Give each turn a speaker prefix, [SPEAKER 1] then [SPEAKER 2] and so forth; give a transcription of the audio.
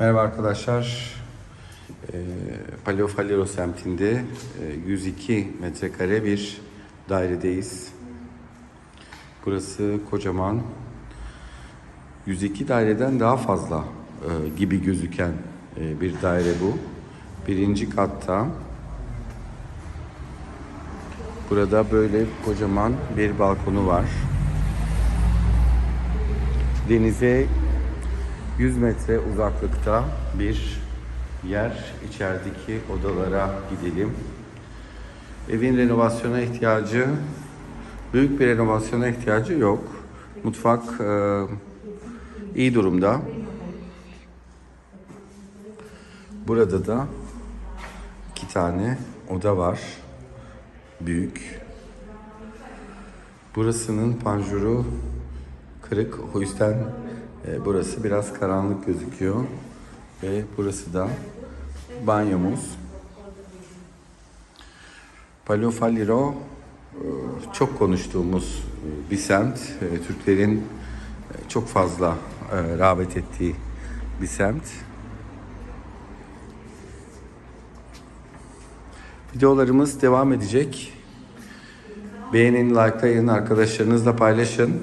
[SPEAKER 1] Merhaba arkadaşlar. Ee, Paleofalero semtinde e, 102 metrekare bir dairedeyiz. Burası kocaman. 102 daireden daha fazla e, gibi gözüken e, bir daire bu. Birinci katta. Burada böyle kocaman bir balkonu var. Denize 100 metre uzaklıkta bir yer. İçerideki odalara gidelim. Evin renovasyona ihtiyacı, büyük bir renovasyona ihtiyacı yok. Mutfak e, iyi durumda. Burada da iki tane oda var. Büyük. Burasının panjuru kırık. O yüzden e, burası biraz karanlık gözüküyor. Ve burası da banyomuz. Paleofaliro e, çok konuştuğumuz e, bir semt. E, Türklerin çok fazla rağbet ettiği bir semt. Videolarımız devam edecek. Beğenin, likelayın, arkadaşlarınızla paylaşın.